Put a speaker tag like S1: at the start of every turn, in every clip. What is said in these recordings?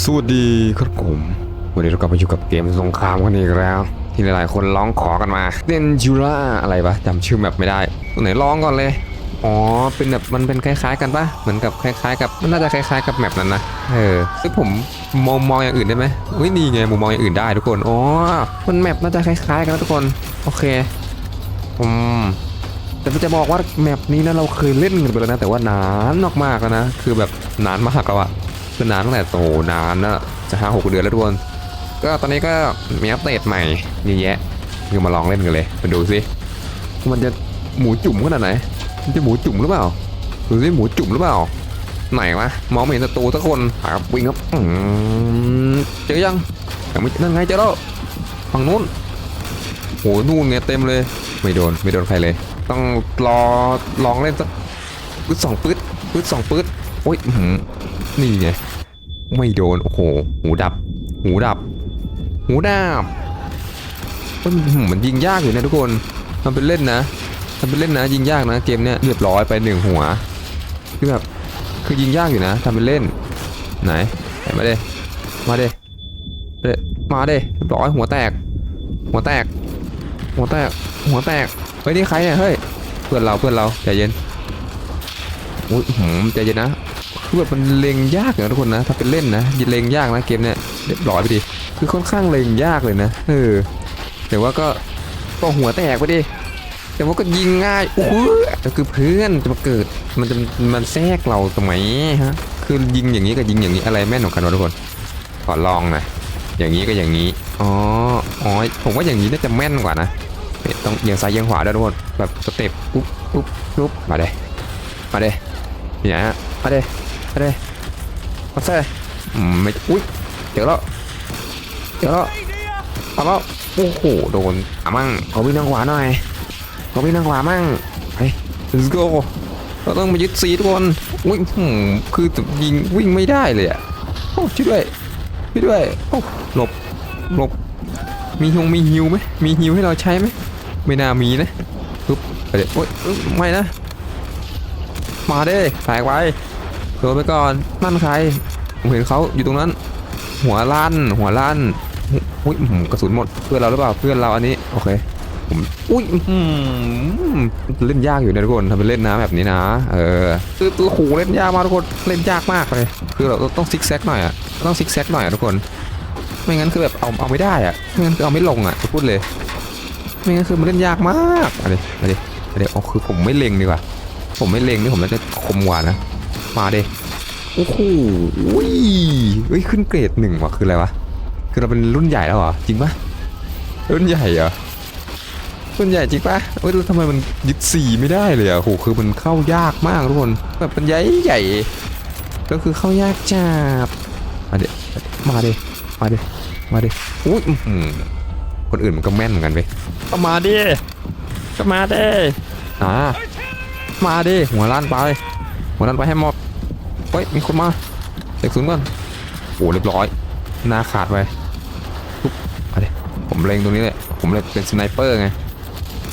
S1: สวัสดีครับผมวันนี้เรากลับมาอยู่กับเกมสงครามกันอีกแล้ว ที่หลายๆคนร้องขอกันมาเดนจูราอะไรปะจำชื่อแมปไม่ได้ตรงไหนร้องก่อนเลย อ๋อเป็นแบบมันเป็นคล้ายๆ กันปะเหมือนกับคล้ายๆ กับมันน่าจะคล้ายๆ กับแมปนั้นนะเออซึ่งผมมองมองอย่างอื่นได้ไหมเฮ้ยนี่ไงมุมมองอย่างอื่นได้ทุกคนอ๋อมันแมปน่าจะคล้ายๆ กันนะทุกคนโอเคอืมแต่จะบอกว่าแมปนี้นะเราเคยเล่นกันไปแล้วนะแต่ว่านานมากๆแล้วนะคือแบบนานมากแล้วอะ คือนานตั้งแต่โตนานนะจะห้าหกเดือนแล้วทุกคนก็ตอนนี้ก็มีอัปเดตใหม่เยอะแยะคือมาลองเล่นกันเลยมาดูสิมันจะหมูจุ่มขนาดไหนมันจะหมูจุ่มหรือเปล่าดูสิหมูจุ่มหรือเปล่า ไหนวะมองไม่เห็นศัตรูสักคนหาวิ่งครับเจอยังยังไม่นั่นไงเจอแล้วฝั่งนู้นโหนู่นเนี่ยเต็มเลย ไม่โดนไม่โดนใครเลย ต้องรอลองเล่นสักปืดสองปืดปืดสองปืดโอ้ยนี่ไง ไม่โดน โอ้โห หูดับ หูดับ หูดับมันมันยิงยากอยู่นะทุกคนทำเป็นเล่นนะทำเป็นเล่นนะ ยิงยากนะ เกมเนี้ยเรียบร้อยไปหนึ่งหัว คือแบบ คือยิงยากอยู่นะทำเป็นเล่น ไหนไหนมาเด้มาเด้มาเด้มาเด้เรียบร้อยหัวแตก หัวแตก หัวแตก หัวแตก เฮ้ยนี่ใครเนี่ย เฮ้ย เพื่อนเรา เพื่อนเรา ใจเย็นอุ้ยหืมใจเย็นนะ คือแบบมันเล็งยากนะทุกคนนะ ถ้าเป็นเล่นนะยิงเล็งยากนะเกมเนี่ยเรียบร้อยไปดิคือค่อนข้างเล็งยากเลยนะเออแต่ว่าก็ก็หัวแตกไปดิแต่ว่าก็ยิงง่ายโอ้โหคือเพื่อนจะมาเกิดมันจะมันแทรกเราทำไมฮะคือยิงอย่างนี้กับยิงอย่างนี้อะไรแม่นกว่ากันวะทุกคนขอลองหน่อยอย่างนี้ก็อย่างนี้อ๋ออ๋อผมว่าอย่างนี้น่าจะแม่นกว่านะต้องเอียงซ้ายเอียงขวาด้วยทุกคนแบบสเต็ปปุ๊บปุ๊บปุ๊บมาเด้มาเด้เนี่ยฮะมาเด้ มาเด้มาเซ่อืมไม่อุ้ยเจอแล้วเจอแล้วเอาแล้วโอ้โหโดนอะมั่งขอวิ่งทางขวาหน่อยขอวิ่งทางขวามั่งไป let's go เราต้องมายึดซีทุกคนอุ้ยหืมคือยิงวิ่งไม่ได้เลยอะโอ้ช่วยด้วยช่วยด้วยโอ้หลบหลบมีฮงมีฮิวไหมมีฮิวให้เราใช้ไหมไม่น่ามีนะปุ๊บไปเดี๋ยวโอ๊ยอึ๊บไม่นะมาเด้แตกไป เผื่อไปก่อนนั่นใครผมเห็นเขาอยู่ตรงนั้น หัวลั่น หัวลั่นอุ้ยอื้อหือกระสุนหมดเพื่อนเราหรือเปล่าเพื่อนเราอันนี้โอเคผมอุ้ยอื้อหือเล่นยากอยู่นะทุกคนทำเป็นเล่นนะแบบนี้นะ เออคือตัวหูเล่นยากมากทุกคนเล่นยากมากเลย คือเราต้องซิกแซกหน่อยอะต้องซิกแซกหน่อยทุกคน ไม่งั้นคือแบบเอาเอาไม่ได้อะไม่งั้นคือเอาไม่ลงอะพูดเลย ไม่งั้นคือมันเล่นยากมากมาดิมาดิมาดิอ๋อคือผมไม่เล็งดีกว่า ผมไม่เล็งนี่ผมน่าจะคมกว่านะ มาดิโอ้โหอุ้ยเฮ้ยขึ้นเกรดหนึ่งว่ะคืออะไรวะ คือเราเป็นรุ่นใหญ่แล้วเหรอ จริงปะรุ่นใหญ่เหรอ รุ่นใหญ่จริงปะเฮ้ยแล้วทำไมมันยึดสี่ไม่ได้เลยอะโหคือมันเข้ายากมากทุกคน แบบเป็นใหญ่ใหญ่ ก็คือเข้ายากจัดมาดิมาดิมาดิมาดิอุ้ยอื้อหือคนอื่นมันก็แม่นเหมือนกันเว้ยก็มาดิก็มาดิอ่ามาดิหัวล้านไปหัวล้านไปให้หมด เฮ้ยมีคนมาเด็กศูนย์ก่อนโอ้เรียบร้อยหน้าขาดไปปุ๊บมาดิผมเล็งตรงนี้เลยผมเลยเป็นสไนเปอร์ไง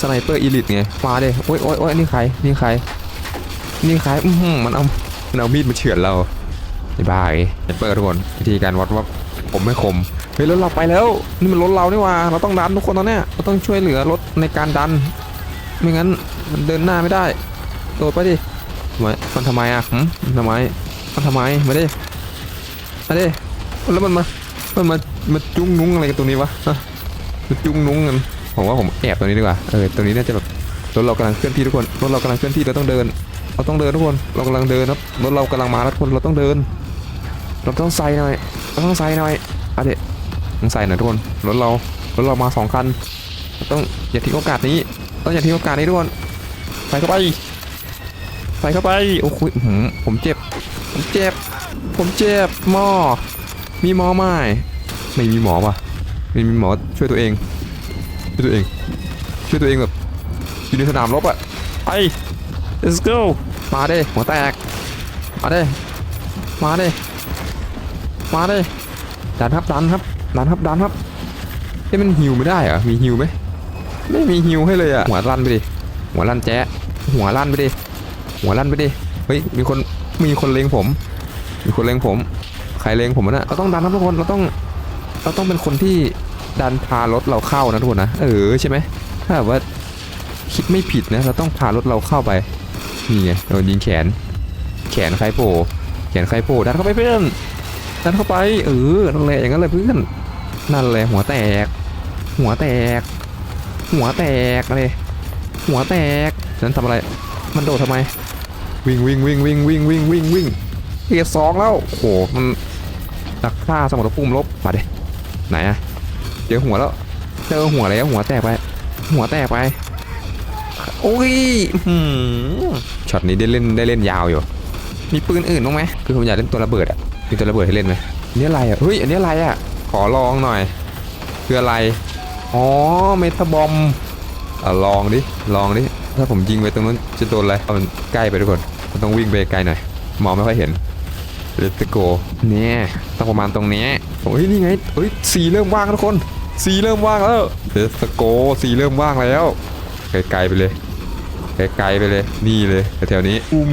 S1: สไนเปอร์อีลิทไงมาเดิโอ้ยโอ้ยโอ้ยนี่ใครนี่ใครนี่ใครอือหือมันเอามันเอามีดมาเฉือนเราไอ้บ้าไอ้สไนเปอร์ทุกคนวิธีการวัดว่าผมไม่คมเฮ้ยรถเราไปแล้วนี่มันรถเรานี่ว่า เราต้องดันทุกคนตอนเนี้ยเราต้องช่วยเหลือรถในการดัน ไม่งั้นมันเดินหน้าไม่ได้โดดไปดิทำไมมันทำไมอะทำไม มันทำไมมาดิมาดิแล้วมันมา มันมา มาจุ้งนุ้งอะไรกันตรงนี้วะมาจุ้งนุ้งกัน ผมว่าผมแอบตรงนี้ดีกว่า เออตรงนี้น่าจะแบบรถเรากำลังเคลื่อนที่ทุกคน รถเรากำลังเคลื่อนที่เราต้องเดิน เราต้องเดินทุกคน เรากำลังเดินครับ รถเรากำลังมาทุกคน เราต้องเดิน เราต้องใส่หน่อย เราต้องใส่หน่อยอาเด็ต้องใส่หน่อยทุกคน รถเรา รถเรามาสองคัน ต้องอย่าทิ้งโอกาสนี้ ต้องอย่าทิ้งโอกาสนี้ทุกคน ใส่เข้าไป ใส่เข้าไป โอ้โหผมเจ็บ ผมเจ็บ ผมเจ็บหมอ มีหมอไหมไม่มีหมอป่ะไม่มีหมอช่วยตัวเอง ช่วยตัวเอง ช่วยตัวเองแบบอยู่ในสนามรบอะไป let's go มาเด้หัวแตก มาเด้มาเด้มาเด้ดันครับดันครับดันครับดันครับเอ้ยมันฮิวไม่ได้เหรอมีฮิวไหมไม่มีฮิวให้เลยอะหัวลั่นไปดิหัวลั่นแจ๊ะหัวลั่นไปดิหัวลั่นไปดิเฮ้ยมีคน มีคนเลงผม มีคนเลงผม ใครเลงผมนะเราต้องดันครับทุกคนเราต้อง เราต้องเป็นคนที่ดันพารถเราเข้านะทุกคนนะ เออใช่ไหมถ้าแบบว่าคิดไม่ผิดนะ เราต้องพารถเราเข้าไป นี่ไงโดนยิงแขน แขนใครโผล่แขนใครโผล่ดันเข้าไปเพื่อนดันเข้าไป เออนั่นแหละอย่างนั้นเลยเพื่อน นั่นแหละหัวแตก หัวแตก หัวแตกเลยหัวแตกนั้นทำอะไร มันโดดทำไม วิ่งวิ่งวิ่งวิ่งวิ่งวิ่งวิ่งวิ่งเกียร์สองแล้วโอ้โหมันนักฆ่าสมรภูมิลบมาดิไหนอะเจอหัวแล้วเจอหัวแล้วหัวแตกไป หัวแตกไปโอ้ยอื้อหือช็อตนี้ได้เล่นได้เล่นยาวอยู่มีปืนอื่นบ้างไหมคือผมอยากเล่นตัวระเบิดอะมีตัวระเบิดให้เล่นไหมอันนี้อะไรอะเฮ้ยอันนี้อะไรอะขอลองหน่อยคืออะไรอ๋อเมทาบอมอะลองดิลองดิ ถ้าผมยิงไปตรงนั้นจะโดนอะไรเอามันใกล้ไปทุกคนมันต้องวิ่งไปไกลหน่อยมองไม่ค่อยเห็นเลตโกเนี่ยต้องประมาณตรงนี้โอ้ยนี่ไงเฮ้ยสีเริ่มว่างทุกคนสีเริ่มว่างแล้วเลตโกสีเริ่มว่างแล้วไกลๆไปเลยไกลๆไปเลย นี่เลยแถวๆนี้อุ้ม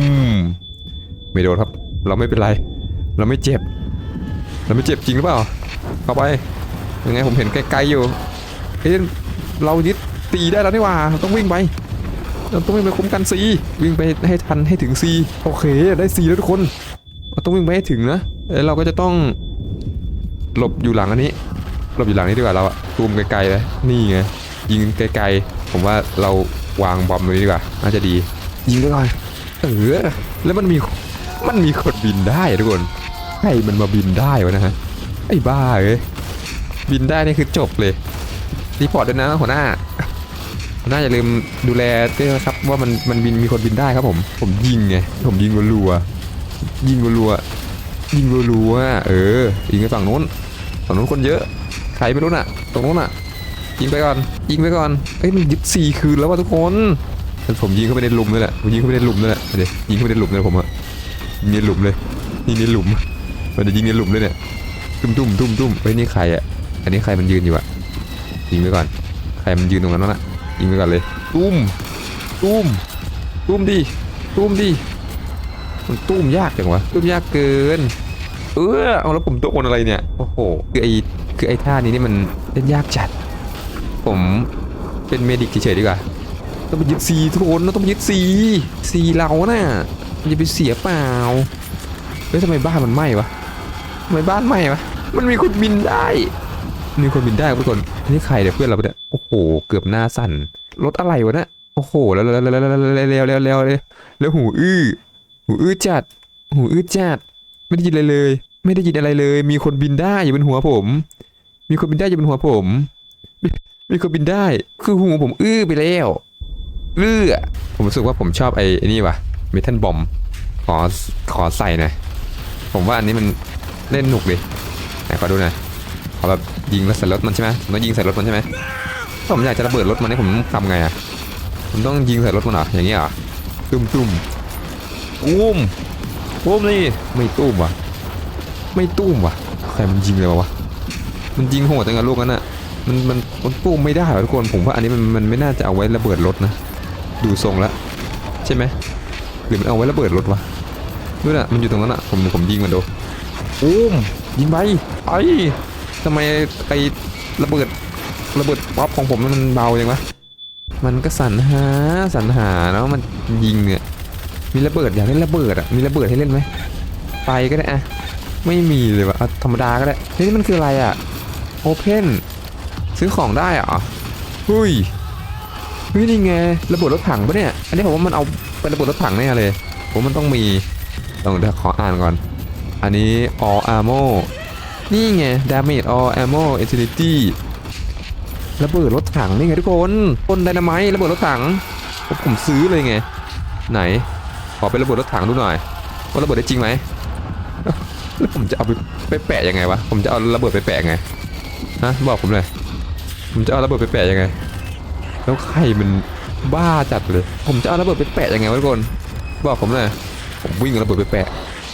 S1: ไม่โดนครับ เราไม่เป็นไร เราไม่เจ็บ เราไม่เจ็บจริงหรือเปล่าเข้าไปยังไงผมเห็นไกลๆอยู่เฮ้ยเรายึดตีได้แล้วนี่ว่าเราต้องวิ่งไป เราต้องวิ่งไปคุ้มกันซีวิ่งไปให้ทันให้ถึงซีโอเคได้ซีแล้วทุกคนเราต้องวิ่งไปให้ถึงนะเอ้ยเราก็จะต้อง หลบอยู่หลังอันนี้ หลบอยู่หลังนี้ดีกว่าเราอะตูมไกลๆเลยนี่ไงยิงไกลๆ ผมว่าเราวางบอมตรงนี้ดีกว่าน่าจะดี ยิงไปก่อนเออแล้วมันมีมันมีคนบินได้ทุกคนใครมันมาบินได้วะนะฮะไอ้บ้าเอ้ยบินได้นี่คือจบเลยรีพอร์ตด้วยนะหัวหน้า น้าอย่าลืมดูแลด้วยนะครับว่ามันมันบินมีคนบินได้ครับผม ผมยิงไงผมยิงรัวยิงรัวยิงรัวเออยิงไปฝั่งนู้นฝั่งนู้นคนเยอะใครไม่รู้น่ะ ตรงนู้นน่ะ ยิงไปก่อนยิงไปก่อนเอ้ยมันยึดสี่คืนแล้วว่ะทุกคนผมยิงเข้าไปในหลุมเลยแหละผมยิงเข้าไปในหลุมเลยแหละเดี๋ยวยิงเข้าไปในหลุมเลยผมอะยิงในหลุมเลยยิงในหลุมมันจะยิงในหลุมเลยเนี่ยตุ้มตุ้มตุ้มตุ้มเฮ้ยนี่ใครอะอันนี้ใครมันยืนอยู่อะยิงไปก่อน ใครมันยืนตรงนั้นวะน่ะ ยิงไปก่อนเลยตุ้มตุ้มตุ้มดิตุ้มดิมันตุ้มยากจังวะตุ้มยากเกิน เออเอาแล้วผมโดนอะไรเนี่ยโอ้โหคือไอคือไอท่านี้นี่มันเล่นยากจัด ผมเป็นเมดิกเฉยๆดีกว่าต้องไปยึดซีทุกคนเราต้องไปยึดซีซีเราน่ะมันจะไปเสียเปล่าเฮ้ยทำไมบ้านมันไหม้วะทำไมบ้านไหม้วะมันมีคนบินได้ มีคนบินได้ครับทุกคนนี่ใครเดี๋ยวเพื่อนเราเนี่ยโอ้โห เกือบหน้าสั่นรถอะไรวะเนี่ยโอ้โหแล้วแล้วแล้วแล้วแล้วแล้วแล้วแล้วแล้วแล้วหูอื้อหูอื้อจัด หูอื้อจัด ไม่ได้ยินอะไรเลย ไม่ได้ยินอะไรเลย มีคนบินได้อยู่บนหัวผม มีคนบินได้อยู่บนหัวผม มีคนบินได้ คือหูผมอื้อไปแล้วอื้อผมรู้สึกว่าผมชอบไอ้นี่ว่ะเมทัลบอมขอขอใส่หน่อยผมว่าอันนี้มันเล่นหนุกดิไหนขอดูหน่อย ขอแบบยิงแล้วใส่รถมันใช่ไหมผมต้องยิงใส่รถมันใช่ไหมถ้าผมอยากจะระเบิดรถมันนี่ผมทำไงอะผมต้องยิงใส่รถมันเหรออย่างเงี้ยเหรอตุ้มตุ้มตุ้มตุ้มนี่ไม่ตุ้มว่ะ ไม่ตุ้มว่ะใครมันยิงเลยวะมันยิงโหดจังอะลูกนั้นอะมันมันมันตุ้มไม่ได้หรอทุกคนผมว่าอันนี้มันมันไม่น่าจะเอาไว้ระเบิดรถนะ ดูทรงแล้วใช่ไหมหรือมันเอาไว้ระเบิดรถวะนู่นน่ะมันอยู่ตรงนั้นอะผมผมยิงมันดูอุ้มยิงไปไอ ทำไมไอระเบิดระเบิดป๊อปของผมมันเบาจังวะมันก็สรรหาสรรหาเนาะมันยิงเนี่ยมีระเบิดอยากเล่นระเบิดอะมีระเบิดให้เล่นไหมไปก็ได้อะไม่มีเลยวะธรรมดาก็ได้เฮ้ยนี่มันคืออะไรอะโอเพนซื้อของได้เหรอเฮ้ยเฮ้ยนี่ไงระเบิดรถถังปะเนี่ยอันนี้ผมว่ามันเอาไประเบิดรถถังแน่เลยผมมันต้องมีต้องเดี๋ยวขออ่านก่อน อันนี้ all ammo นี่ไง damage all ammo infinity ระเบิดรถถังนี่ไงทุกคนคนไดนาไมต์ระเบิดรถถังผมซื้อเลยไง ไหน ขอเป็นระเบิดรถถังดูหน่อย ว่าระเบิดได้จริงไหมแล้วผมจะเอาไปไปแปะยังไงวะ ผมจะเอาระเบิดไปแปะยังไง ฮะ บอกผมเลย ผมจะเอาระเบิดไปแปะยังไง แล้วใครมันบ้าจัดเลย ผมจะเอาระเบิดไปแปะยังไงวะทุกคน บอกผมเลย ผมวิ่งระเบิดไปแปะ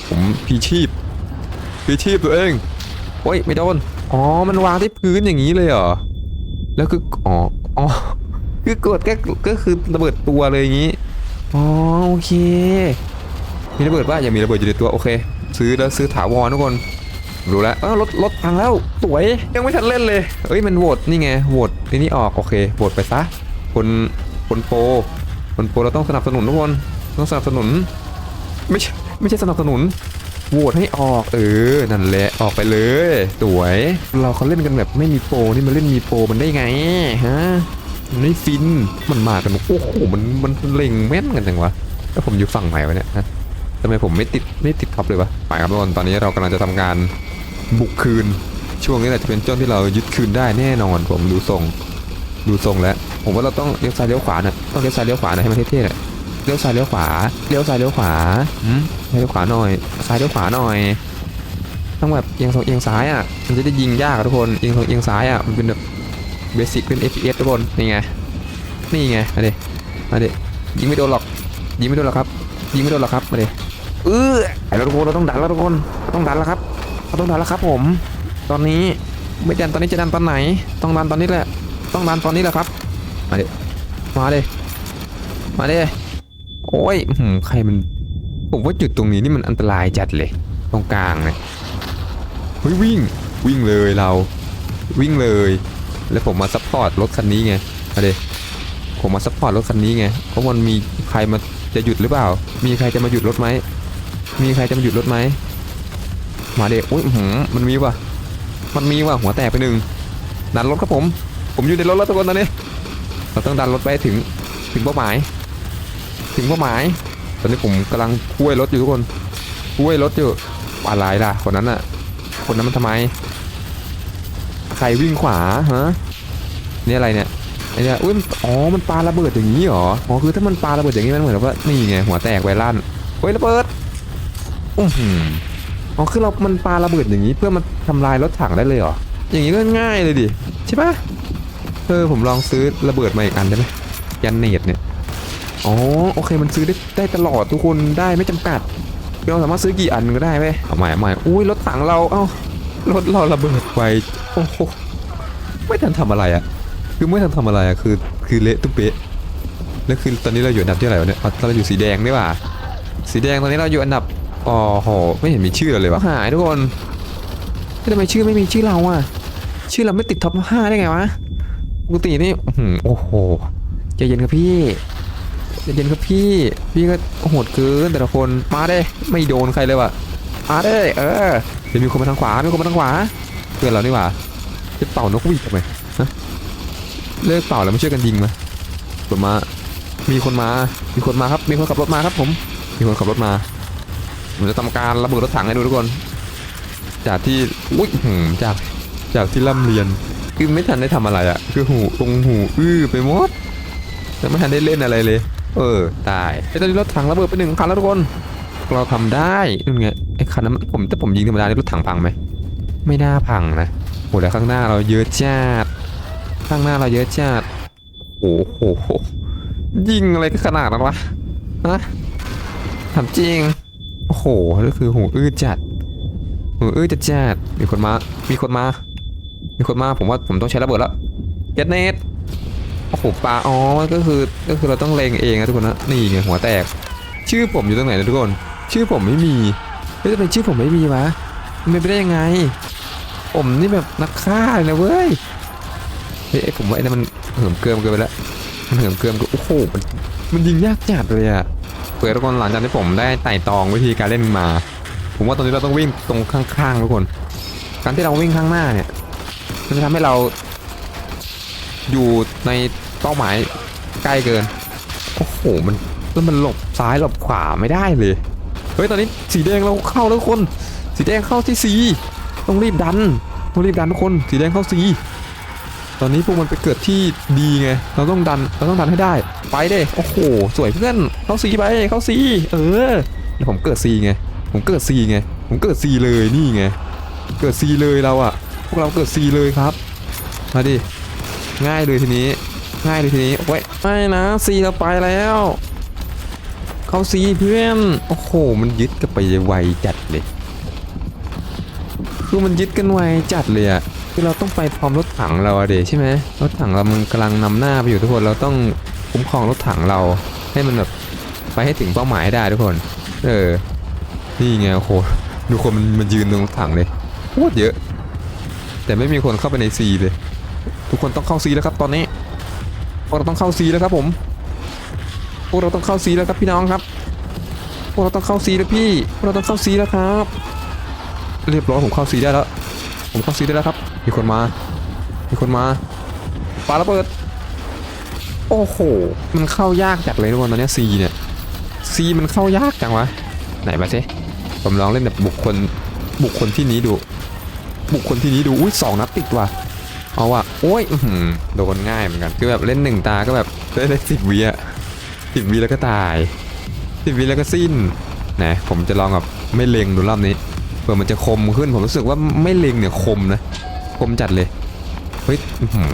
S1: ผมพีชีพพีชีพตัวเอง โอ้ยไม่โดนอ๋อมันวางที่พื้นอย่างนี้เลยเหรอแล้วคืออ๋ออ๋อคือกดก็ก็คือระเบิดตัวเลยอย่างนี้อ๋อโอเค มีระเบิดป่ะยังมีระเบิดอยู่ในตัวโอเค ซื้อแล้วซื้อถาวรทุกคนรู้แล้วเออรถรถพังแล้วสวยยังไม่ทันเล่นเลยเอ้ยมันโหวตนี่ไงโหวตไอ้นี่ออกโอเคโหวตไปซะคนคนโปคนโปเราต้องสนับสนุนทุกคนต้องสนับสนุนไม่ใช่ไม่ใช่สนับสนุน โหวตให้ออกเออ นั่นแหละออกไปเลย สวย เราเขาเล่นกันแบบไม่มีโปรนี่มันเล่นมีโปรมันได้ไงฮะมันไม่ฟินมันมากันโอ้โหมันมันเล็งแม่นกันจังวะแล้วผมอยู่ฝั่งไหนวะเนี่ยฮะทำไมผมไม่ติดไม่ติดท็อปเลยวะไปครับทุกคนตอนนี้เรากำลังจะทำการบุกคืน ช่วงนี้แหละจะเป็นช่วงที่เรายึดคืนได้แน่นอนผมดูทรง ดูทรงแล้ว ผมว่าเราต้องเลี้ยวซ้ายเลี้ยวขวาน่ะต้องเลี้ยวซ้ายเลี้ยวขวาหน่อยให้มันเท่ๆหน่ย เลี้ยวซ้ายเลี้ยวขวาเลี้ยวซ้ายเลี้ยวขวาอืมเลี้ยวขวาหน่อย ซ้ายเลี้ยวขวาหน่อยต้องแบบเอียงทรงเอียงซ้ายอะมันจะได้ยิงยากอะทุกคนเอียงทรงเอียงซ้ายอะมันเป็นแบบเบสิกเป็น FPS ทุกคนนี่ไงนี่ไงมาดิมาดิยิงไม่โดนหรอกยิงไม่โดนหรอกครับ ยิงไม่โดนหรอกครับมาดิเออไอ้เราทุกคนเราต้องดันแล้วทุกคนเราต้องดันแล้วครับเราต้องดันแล้วครับผม ตอนนี้ไม่ดันตอนนี้จะดันตอนไหน ต้องดันตอนนี้แหละ ต้องดันตอนนี้แหละครับ มาดิมาดิมาดิ โอ้ยหือใครมัน ผมว่าจุดตรงนี้นี่มันอันตรายจัดเลย ตรงกลางเนี่ยเฮ้ยวิ่ง วิ่งเลยเรา วิ่งเลย แล้วผมมาซัพพอร์ตรถคันนี้ไงมาเดผมมาซัพพอร์ตรถคันนี้ไงเพราะมันมีใครมาจะหยุดหรือเปล่า มีใครจะมาหยุดรถไหม มีใครจะมาหยุดรถไหม มาเด็กอุ้ยหือมันมีว่ะ มันมีว่ะหัวแตกไปหนึ่งดันรถครับผม ผมอยู่ในรถแล้วทุกคนตอนนี้ เราต้องดันรถไปถึงถึงเป้าหมาย ถึงเป้าหมาย ตอนนี้ผมกำลังคุ้ยรถอยู่ทุกคนคุ้ยรถอยู่อะไรล่ะคนนั้นอะคนนั้นมันทำไม ใครวิ่งขวาฮะนี่อะไรเนี่ยไอ้เนี่ยอุ้ยอ๋อมันปาระเบิดอย่างนี้หรออ๋อคือถ้ามันปาระเบิดอย่างนี้มันเหมือนกับว่านี่ไงหัวแตกไวลั่นเฮ้ยระเบิดอือหืออ๋อคือเรา มันปาระเบิดอย่างนี้เพื่อมันทำลายรถถังได้เลยเหรอ อย่างนี้ก็ง่ายเลยดิ ใช่ปะเออผมลองซื้อระเบิดมาอีกอันได้ไหมยันเนตเนี่ย อ๋อโอเคมันซื้อได้ได้ตลอดทุกคนได้ไม่จำกัดเราสามารถซื้อกี่อันก็ได้ไหมเอาใหม่เอาใหม่อุ้ยรถถังเราเอ้ารถเราระเบิดไปโอ้โหไม่ทันทำอะไรอะ่ะ คือไม่ทันทำอะไรอะ่ะคือคือเละตุ้มเป๊ะแล้วคือตอนนี้เราอยู่อันดับที่อะไหรวะเนี่ยอ๋อเราอยู่สีแดงนี่หว่าสีแดงตอนนี้เราอยู่อันดับอ๋อโหไม่เห็นมีชื่อเราเลยวะหายทุกคนทำไมชื่อไม่มีชื่อเราอะ ชื่อเราไม่ติดท็อปห้าได้ไงวะปกตินี่โอ้โหใจเย็นครับพี่ เย็นๆครับพี่ พี่ก็โหดเกินแต่ละคน มาได้ไม่โดนใครเลยว่ะ มาได้เออ เดี๋ยวมีคนมาทางขวา มีคนมาทางขวา เพื่อนเรานี่หว่า จะเป่านกหวีดทำไมฮะเลิกเป่าแล้วไม่ช่วยกันยิงมาผมมา มีคนมา มีคนมาครับ มีคนขับรถมาครับผม มีคนขับรถมา ผมจะทำการระเบิดรถถังให้ดูทุกคน จากที่ อุ้ยหืมจาก จากที่ร่ำเรียน คือไม่ทันได้ทำอะไรอะคือหูองหู อื้อไปหมดยังไม่ทันได้เล่นอะไรเลย เออตายไอ้ตอนนี้รถถังระเบิดไปหนึ่งคันแล้วทุกคน เราทำได้นู่นไงไอ้คันนั้นผมแต่ผมยิงธรรมดาในรถถังพังไหมไม่น่าพังนะโหแต่ข้างหน้าเราเยอะจัดข้างหน้าเราเยอะจัดโอ้โหโหยิงอะไรก็ขนาดนั้นวะฮะถามจริงโอ้โหก็คือหูอื้อจัดหูอื้อจัดจัดมีคนมามีคนมา มีคนมาผมว่าผมต้องใช้ระเบิดแล้วเก็ตเนต โอ้โหปลาอ๋อก็คือก็คือเราต้องเลงเองนะทุกคนนะนี่ไงหัวแตก ชื่อผมอยู่ตรงไหนนะทุกคน ชื่อผมไม่มีไม่จะเป็นชื่อผมไม่มีวะมันเป็นไปได้ยังไง ผมนี่แบบนักฆ่าเลยนะเว้ยเฮ้ยผมว่าไอ้นั่นมันเหิมเกิมเกินไปแล้วมันเหิมเกิมก็โอ้โหมันมันยิงยากจัดเลยอะเปิดทุกคนหลังจากที่ผมได้ไต่ตองวิธีการเล่นมา ผมว่าตอนนี้เราต้องวิ่งตรงข้างๆทุกคน การที่เราวิ่งข้างหน้าเนี่ยมันจะทำให้เรา อยู่ในเป้าหมายใกล้เกิน โอ้โห มันแล้วมันหลบซ้ายหลบขวาไม่ได้เลย เฮ้ย ตอนนี้สีแดงเราเข้าแล้วคน สีแดงเข้าที่สีต้องรีบดัน ต้องรีบดันทุกคน สีแดงเข้าสีตอนนี้พวกมันไปเกิดที่ดีไง เราต้องดัน เราต้องดันให้ได้ ไปเด้โอ้โห สวยเพื่อน เข้าสีไป เข้าสีเออแล้วผมเกิดซีไง ผมเกิดซีไง ผมเกิดซีเลย นี่ไง เกิดซีเลยเราอะพวกเราเกิดซีเลยครับ มาดิ ง่ายเลยทีนี้ ง่ายเลยทีนี้โอ้ยไม่นะซีเราไปแล้ว เข้าซีเพื่อนโอ้โหมันยึดกันไปไวจัดเลยคือมันยึดกันไวจัดเลยอะคือเราต้องไปพร้อมรถถังเราอะเดใช่ไหมรถถังเรามันกำลังนำหน้าไปอยู่ทุกคนเราต้องคุ้มครองรถถังเรา ให้มันแบบไปให้ถึงเป้าหมายให้ได้ทุกคน เออนี่ไงโอ้โหดูคนมันมันยืนตรงรถถังเลยโคตรเยอะ แต่ไม่มีคนเข้าไปในซีเลย ทุกคนต้องเข้าซีแล้วครับตอนนี้พวกเราต้องเข้าซีแล้วครับผมพวกเราต้องเข้าซีแล้วครับพี่น้องครับพวกเราต้องเข้าซีแล้วพี่พวกเราต้องเข้าซีแล้วครับ เรียบร้อยผมเข้าซีได้แล้ว ผมเข้าซีได้แล้วครับ มีคนมา มีคนมาปาระเบิด โอ้โห มันเข้ายากจัดเลยทุกคนตอนเนี้ซีเนี่ยซีมันเข้ายากจังวะ ไหนมาสิผมลองเล่นแบบบุคคลบุคคลที่นี้ดู บุคคลที่นี้ดูอุ้ยสองนัดติดว่ะ เอาว่ะโอ้ยอโดนง่ายเหมือนกัน คือแบบเล่นหนึ่งตาก็แบบได้ได้สิบวิอะสิบวิแล้วก็ตายสิบวิแล้วก็สิ้นนะผมจะลองแบบไม่เล็งดูรอบนี้เผื่อมันจะคมขึ้นผมรู้สึกว่าไม่เล็งเนี่ยคมนะคมจัดเลยเฮ้ย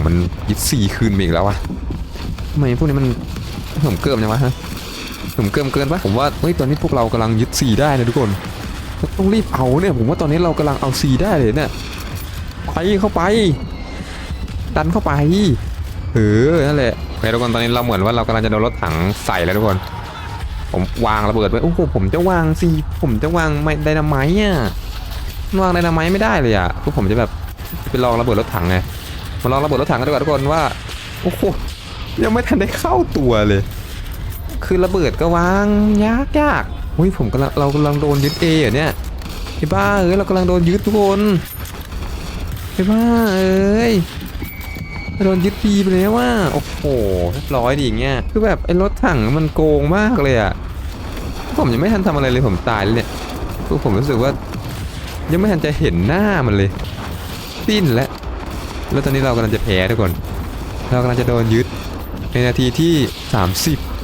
S1: มันยึดสี่คืนไปอีกแล้ววะทำไมพวกนี้มันผมเกิมยังวะฮะผมเกิมเกินปะผมว่าเฮ้ยตอนนี้พวกเรากำลังยึดสี่ได้นะทุกคนต้องรีบเอาเนี่ย ผมว่าตอนนี้เรากำลังเอาสี่ได้เลยเนี่ยไปเข้าไป ดันเข้าไปเออนั่นแหละโอเคทุกคนตอนนี้เราเหมือนว่าเรากำลังจะโดนรถถังใส่แล้วทุกคน ผมวางระเบิดไว้โอ้โหผมจะวางสิผมจะวางไมไดนาไมต์อะวางไดนาไมต์ไม่ได้เลยอะคือผมจะแบบไปลองระเบิดรถถังไงมาลองระเบิดรถถังกันดีกว่าทุกคนว่าโอ้โหยังไม่ทันได้เข้าตัวเลย คือระเบิดก็วางยากยากอุ้ยผมกำลังเรากำลังโดนยึดเออเนี่ยไอ้บ้าเอ้ยเรากำลังโดนยึดทุกคนไอ้บ้าเอ้ย โดนยึดปีไปแล้วว่า โอ้โหเรียบร้อยดีอย่างเงี้ย คือแบบไอ้รถถังมันโกงมากเลยอะผมยังไม่ทันทำอะไรเลยผมตายเลยเนี่ยคือผมรู้สึกว่ายังไม่ทันจะเห็นหน้ามันเลย สิ้นแล้วแล้วตอนนี้เรากำลังจะแพ้ทุกคน เรากำลังจะโดนยึดในนาทีที่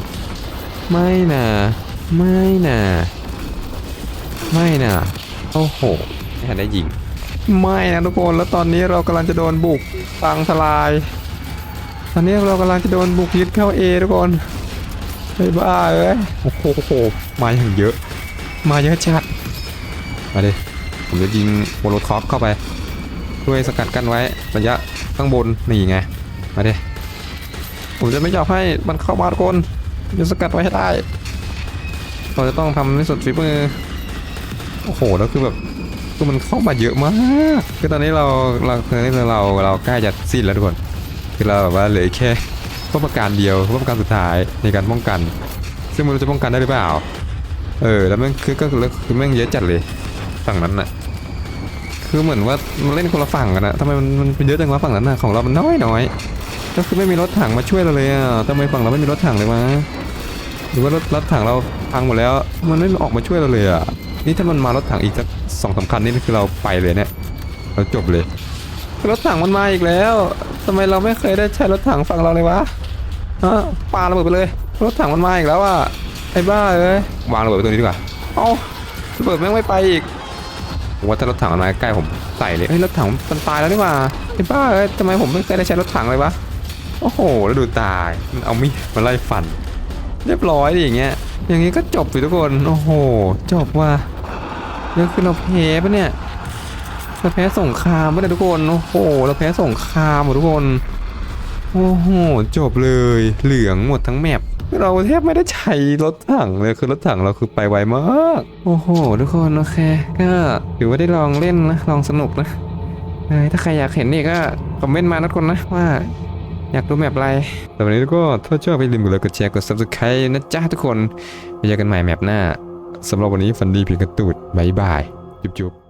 S1: 30 ไม่นะไม่นะไม่นะโอ้โหไม่ทันได้ยิง ไม่นะทุกคนแล้วตอนนี้เรากำลังจะโดนบุกพังทลาย ตอนนี้เรากำลังจะโดนบุกยึดเข้าเอทุกคนไอ้บ้าเอ้ยโอ้โหโอ้โหมาอย่างเยอะ มาเยอะจัดมาดิผมจะยิงโมโลท็อปเข้าไปช่วยสกัดกั้นไว้ระยะข้างบนนี่ไงมาดิผมจะไม่ยอมให้มันเข้ามาทุกคนผมจะสกัดไว้ให้ได้เราจะต้องทำในสุดฝีมือโอ้โหแล้วคือแบบ คือมันเข้ามาเยอะมากคือตอนนี้เราเราคือเราเราใกล้จะสิ้นแล้วทุกคนคือเราแบบว่าเหลือแค่ป้องกันเดียวป้องกันสุดท้ายในการป้องกัน ซึ่งม่รู้จะป้องกันได้หรือเปล่า เออแล้วมันคือก็คือคือแม่งเยอะจัดเลยฝั่งนั้นน่ะคือเหมือนว่ามันเล่นคนละฝั่งกันอะทำไมมันมันเยอะจังวะฝั่งนั้นอะของเรามันน้อยน้อยก็คือไม่มีรถถังมาช่วยเราเลยอะทำไมฝั่งเราไม่มีรถถังเลยวะหรือว่ารถรถถังเราพังหมดแล้ว มันไม่ออกมาช่วยเราเลยอะนี่ถ้ามันมารถถังอีกสัก สองสามคันนี่คือเราไปเลยเนี่ย เราจบเลย รถถังมันมาอีกแล้วทำไมเราไม่เคยได้ใช้รถถังฝั่งเราเลยวะฮะปาระเบิดไปเลย รถถังมันมาอีกแล้วอะไอ้บ้าเอ้ยวางระเบิดไปตรงนี้ดีกว่า เอ้าระเบิดแม่งไม่ไปอีกผมว่าถ้ารถถังมันมาใกล้ผมใส่เลยเฮ้ยรถถังมันตายแล้วนี่หว่าไอ้บ้าเอ้ยทำไมผมไม่เคยได้ใช้รถถังเลยวะโอ้โหแล้วดูตายมันเอามีดมาไล่ฟัน เรียบร้อยดิอย่างเงี้ยอย่างงี้ก็จบสิทุกคนโอ้โห จบว่ะ แล้วคือเราแพ้ปะเนี่ยเราแพ้สงครามปะเนี่ยทุกคนโอ้โหเราแพ้สงครามหมดทุกคนโอ้โหจบเลยเหลืองหมดทั้งแมปเราแทบไม่ได้ใช้รถถังเลยคือรถถังเราคือไปไวมาก โอ้โห ทุกคนโอเคก็ถือว่าได้ลองเล่นนะลองสนุกนะถ้าใครอยากเห็นนี่ก็คอมเมนต์มานะทุกคนนะว่าอยากดูแมปอะไร แต่วันนี้ก็ถ้าชอบอย่าลืมกดไลค์กดแชร์กด subscribe นะจ๊ะทุกคนไว้เจอกันใหม่แมปหน้า สำหรับวันนี้ฟันดีเพียงกระตูดบายบาย จุ๊บ